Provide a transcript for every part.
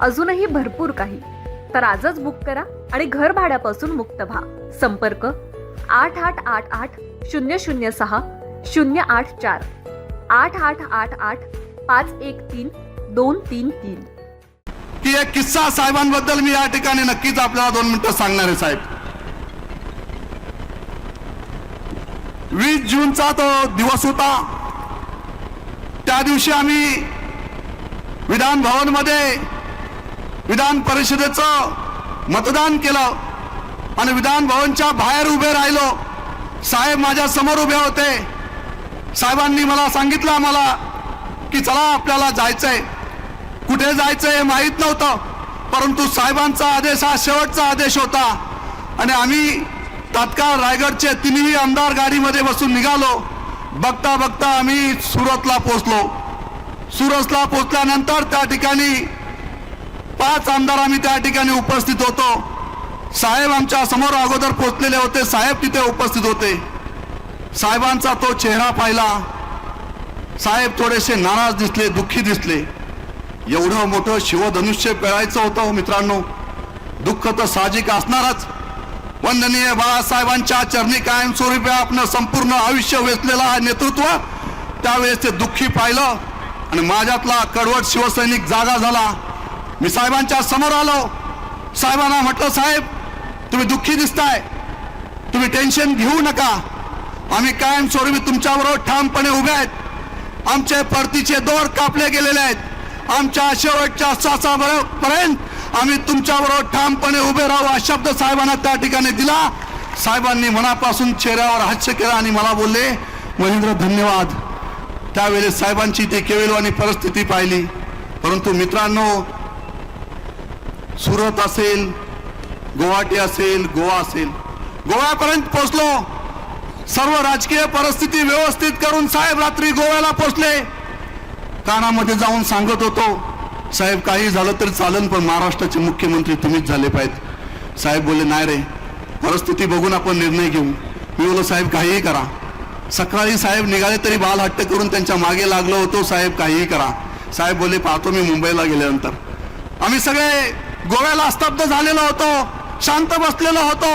अजूनही भरपूर काही. तर आजच बुक करा आणि घर भाड्यापासून मुक्त व्हा. संपर्क आठ आठ आठ आठ शून्य शून्य सहा शून्य आठ चार. आठ आठ आठ आठ पाच एक तीन दोन तीन तीन. की एक किस्सा साहेबांबद्दल मी या ठिकाणी नक्कीच आपल्याला दोन मिनिटं सांगणार आहे साहेब. वीस जूनचा तो दिवस होता. त्या दिवशी आम्ही विधान भवनमध्ये विधान परिषदेचं मतदान केलं आणि विधान भवनच्या बाहेर उभे राहिलो. साहेब माझ्यासमोर उभे होते. साहेबांनी मला सांगितलं आम्हाला की चला आपल्याला जायचंय. कुठे जायचं हे माहीत नव्हतं परंतु साहेबांचा आदेश हा शेवटचा आदेश होता. आणि आम्ही तात्काळ रायगडचे तिन्ही आमदार गाडीमध्ये बसून निघालो. बघता बघता आम्ही सुरतला पोचलो सुरतला पोचल्यानंतर त्या ठिकाणी पाच आमदार आम्ही त्या ठिकाणी उपस्थित होतो. साहेब आमच्यासमोर अगोदर पोचलेले होते साहेब तिथे उपस्थित होते. साहेबांचा तो चेहरा पाहिला. साहेब थोडेसे नाराज दिसले दुःखी दिसले. एवढं मोठं शिवधनुष्य पेळायचं होतं हो मित्रांनो. दुःख तर साहजिक असणारच. वंदनीय बाळासाहेबांच्या चरणी कायमस्वरूपी आपलं संपूर्ण आयुष्य वेचलेलं हा नेतृत्व. त्यावेळेस ते दुःखी पाहिलं आणि माझ्यातला कडवट शिवसैनिक जागा झाला. मी साहेबांच्या समोर आलो. साहेबांना म्हटलं साहेब तुम्ही दुःखी दिसताय. तुम्ही टेन्शन घेऊ नका. आम्ही कायमस्वरूपी तुमच्याबरोबर ठामपणे उभे आहेत. आमचे परतीचे दोर कापले गेलेले आहेत. आमच्या शेवटच्या श्वासापर्यंत आम्ही तुमच्याबरोबर ठामपणे उभे राहू. हा शब्द साहेबांना त्या ठिकाणी दिला. साहेबांनी मनापासून चेहऱ्यावर हास्य केला आणि मला बोलले महेंद्र धन्यवाद. त्यावेळेस साहेबांची ते केवेलवानी परिस्थिती पाहिली. परंतु मित्रांनो सुरत असेल गुवाहाटी असेल गोवा असेल. गोव्यापर्यंत पोहोचलो. सर्व राजकीय परिस्थिती व्यवस्थित करून साहेब रात्री गोव्याला पोचले कानामध्ये जाऊन सांगत होतो साहेब काही झालं तरी चालेल पण महाराष्ट्राचे मुख्यमंत्री तुम्हीच झाले पाहिजेत. साहेब बोलले नाही रे परिस्थिती बघून आपण निर्णय घेऊ. मी बोलो साहेब काहीही करा. सकाळी साहेब निघाले तरी बाल हट्ट करून त्यांच्या मागे लागलो होतो साहेब काहीही करा. साहेब बोलले पाहतो मी मुंबईला गेल्यानंतर. आम्ही सगळे गोव्याला स्तब्ध झालेलो होतो शांत बसलेलो होतो.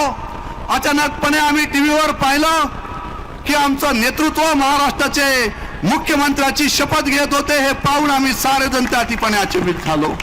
अचानकपणे आम्ही टी व्हीवर पाहिलं की आमचं नेतृत्व महाराष्ट्राचे मुख्यमंत्र्याची शपथ घेत होते हे पाहून आम्ही सारे जण त्या ठिकाणी अचंबित झालो.